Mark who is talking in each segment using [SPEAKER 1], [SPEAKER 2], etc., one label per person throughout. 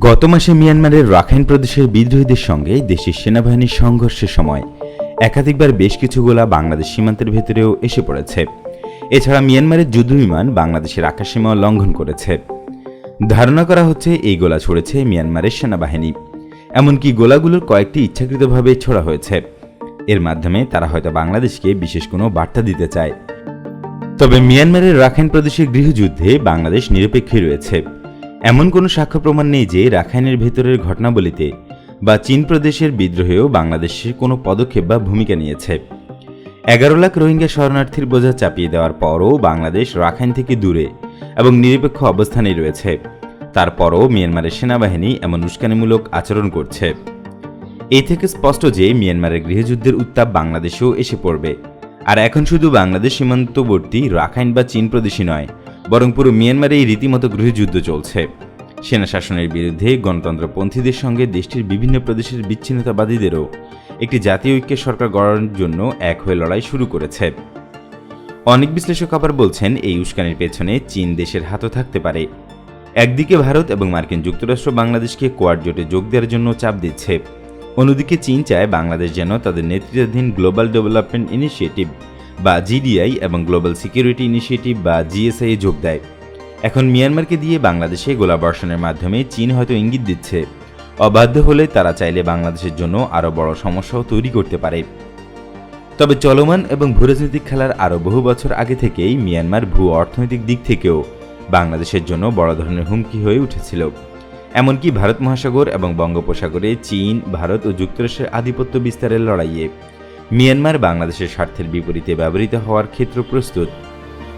[SPEAKER 1] গত মাসে মিয়ানমারের রাখাইন প্রদেশের বিদ্রোহীদের সঙ্গে দেশের সেনাবাহিনীর সংঘর্ষের সময় একাধিকবার বেশ কিছু গোলা বাংলাদেশ সীমান্তের ভেতরেও এসে পড়েছে। এছাড়া মিয়ানমারের যুদ্ধবিমান বাংলাদেশের আকাশসীমা লঙ্ঘন করেছে। ধারণা করা হচ্ছে এই গোলা ছড়েছে মিয়ানমারের সেনাবাহিনী। এমনকি গোলাগুলোর কয়েকটি ইচ্ছাকৃতভাবে ছোড়া হয়েছে। এর মাধ্যমে তারা হয়তো বাংলাদেশকে বিশেষ কোনো বার্তা দিতে চায়। তবে মিয়ানমারের রাখাইন প্রদেশের গৃহযুদ্ধে বাংলাদেশ নিরপেক্ষই রয়েছে। এমন কোনো সাক্ষ্য প্রমাণ নেই যে রাখাইনের ভেতরের ঘটনাবলিতে বা চীন প্রদেশের বিদ্রোহেও বাংলাদেশের কোনো পদক্ষেপ বা ভূমিকা নিয়েছে। এগারো লাখ রোহিঙ্গা শরণার্থীর বোঝা চাপিয়ে দেওয়ার পরও বাংলাদেশ রাখাইন থেকে দূরে এবং নিরপেক্ষ অবস্থানেই রয়েছে। তারপরও মিয়ানমারের সেনাবাহিনী এমন উস্কানিমূলক আচরণ করছে। এই থেকে স্পষ্ট যে মিয়ানমারের গৃহযুদ্ধের উত্তাপ বাংলাদেশেও এসে পড়বে। আর এখন শুধু বাংলাদেশ সীমান্তবর্তী রাখাইন বা চীন প্রদেশই নয় বরং পুরো মিয়ানমারেই রীতিমতো গৃহযুদ্ধ চলছে। সেনা শাসনের বিরুদ্ধে গণতন্ত্রপন্থীদের সঙ্গে দেশটির বিভিন্ন প্রদেশের বিচ্ছিন্নতাবাদীদেরও একটি জাতীয় ঐক্যের সরকার গড়ার জন্য এক হয়ে লড়াই শুরু করেছে। অনেক বিশ্লেষক আবার বলছেন, এই উস্কানির পেছনে চীন দেশের হাতও থাকতে পারে। একদিকে ভারত এবং মার্কিন যুক্তরাষ্ট্র বাংলাদেশকে কোয়াড জোটে যোগ দেওয়ার জন্য চাপ দিচ্ছে। অন্যদিকে চীন চায় বাংলাদেশ যেন তাদের নেতৃত্বাধীন গ্লোবাল ডেভেলপমেন্ট ইনিশিয়েটিভ বা জিডিআই এবং গ্লোবাল সিকিউরিটি ইনিশিয়েটিভ বা জিএসআই যোগ দেয়। এখন মিয়ানমারকে দিয়ে বাংলাদেশে গোলাবর্ষণের মাধ্যমে চীন হয়তো ইঙ্গিত দিচ্ছে। অবাধ্য হলে তারা চাইলে বাংলাদেশের জন্য আরও বড় সমস্যাও তৈরি করতে পারে। তবে চলমান এবং ভূরাজনৈতিক খেলার আরও বহু বছর আগে থেকেই মিয়ানমার ভূ অর্থনৈতিক দিক থেকেও বাংলাদেশের জন্য বড় ধরনের হুমকি হয়ে উঠেছিল। এমনকি ভারত মহাসাগর এবং বঙ্গোপসাগরে চীন, ভারত ও যুক্তরাষ্ট্রের আধিপত্য বিস্তারের লড়াইয়ে মিয়ানমার বাংলাদেশের স্বার্থের বিপরীতে ব্যবহৃত হওয়ার ক্ষেত্র প্রস্তুত।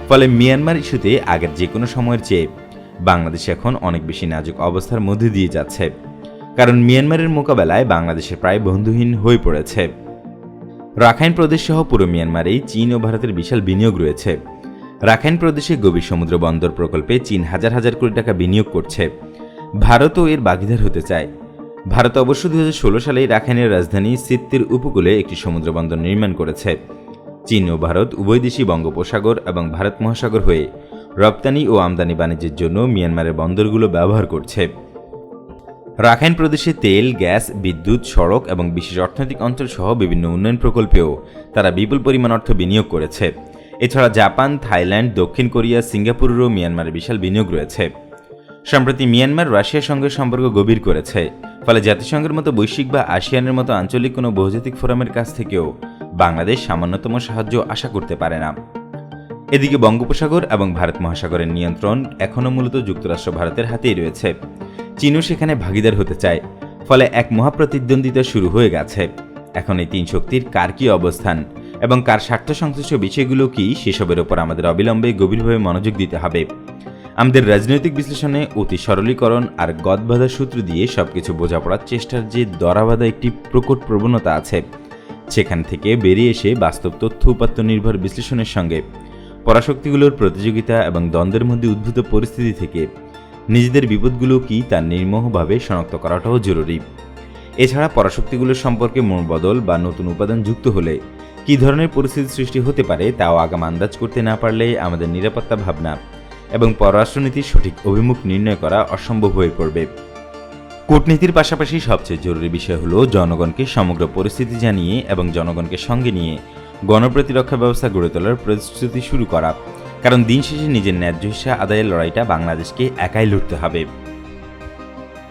[SPEAKER 1] ফলে মিয়ানমার ইস্যুতে আগের যে কোনো সময়ের চেয়ে বাংলাদেশ এখন অনেক বেশি নাজুক অবস্থার মধ্যে দিয়ে যাচ্ছে। কারণ মিয়ানমারের মোকাবেলায় বাংলাদেশে প্রায় বন্ধুহীন হয়ে পড়েছে। রাখাইন প্রদেশ সহ পুরো মিয়ানমারেই চীন ও ভারতের বিশাল বিনিয়োগ রয়েছে। রাখাইন প্রদেশে গভীর সমুদ্র বন্দর প্রকল্পে চীন হাজার হাজার কোটি টাকা বিনিয়োগ করছে। ভারতও এর ভাগিদার হতে চায়। ভারত অবশ্য দু হাজার ষোলো সালে রাখাইনের রাজধানী সিত্তির উপকূলে একটি সমুদ্র বন্দর নির্মাণ করেছে। চীন ও ভারত উভয় দেশই বঙ্গোপসাগর এবং ভারত মহাসাগর হয়ে রপ্তানি ও আমদানি বাণিজ্যের জন্য মিয়ানমারের বন্দরগুলো ব্যবহার করছে। রাখাইন প্রদেশে তেল, গ্যাস, বিদ্যুৎ, সড়ক এবং বিশেষ অর্থনৈতিক অঞ্চল সহ বিভিন্ন উন্নয়ন প্রকল্পেও তারা বিপুল পরিমাণ অর্থ বিনিয়োগ করেছে। এছাড়া জাপান, থাইল্যান্ড, দক্ষিণ কোরিয়া সিঙ্গাপুরেরও মিয়ানমারে বিশাল বিনিয়োগ রয়েছে। সম্প্রতি মিয়ানমার রাশিয়ার সঙ্গে সম্পর্ক গভীর করেছে। ফলে জাতিসংঘের মতো বৈশ্বিক বা আসিয়ানের মতো আঞ্চলিক কোনো বহুজাতিক ফোরামের কাছ থেকেও বাংলাদেশ সামান্যতম সাহায্য আশা করতে পারে না। এদিকে বঙ্গোপসাগর এবং ভারত মহাসাগরের নিয়ন্ত্রণ এখনও মূলত যুক্তরাষ্ট্র ভারতের হাতেই রয়েছে। চীনও সেখানে ভাগিদার হতে চায়, ফলে এক মহাপ্রতিদ্বন্দ্বিতা শুরু হয়ে গেছে। এখন এই তিন শক্তির কার কী অবস্থান এবং কার স্বার্থ সংশ্লিষ্ট বিষয়গুলো কি সেসবের ওপর আমাদের অবিলম্বে গভীরভাবে মনোযোগ দিতে হবে। আমাদের রাজনৈতিক বিশ্লেষণে অতি সরলীকরণ আর গদবাধা সূত্র দিয়ে সবকিছু বোঝাপড়ার চেষ্টার যে দরাবাধা একটি প্রকট প্রবণতা আছে, সেখান থেকে বেরিয়ে এসে বাস্তব তথ্য উপাত্ত নির্ভর বিশ্লেষণের সঙ্গে, পরাশক্তিগুলোর প্রতিযোগিতা এবং দ্বন্দ্বের মধ্যে উদ্ভূত পরিস্থিতি থেকে নিজেদের বিপদগুলো কি তা নির্মোহভাবে শনাক্ত করাটাও জরুরি। এছাড়া পরাশক্তিগুলোর সম্পর্কে মনোবদল বা নতুন উপাদান যুক্ত হলে কী ধরনের পরিস্থিতি সৃষ্টি হতে পারে তাও আগাম আন্দাজ করতে না পারলে আমাদের নিরাপত্তা ভাবনা এবং পররাষ্ট্রনীতির সঠিক অভিমুখ নির্ণয় করা অসম্ভব হয়ে পড়বে। কূটনীতির পাশাপাশি সবচেয়ে জরুরি বিষয় হল জনগণকে সমগ্র পরিস্থিতি জানিয়ে এবং জনগণকে সঙ্গে নিয়ে গণপ্রতিরক্ষা ব্যবস্থা গড়ে তোলার প্রতিশ্রুতি শুরু করা। কারণ দিন শেষে নিজের ন্যায্য হিসা আদায়ের লড়াইটা বাংলাদেশকে একাই লড়তে হবে।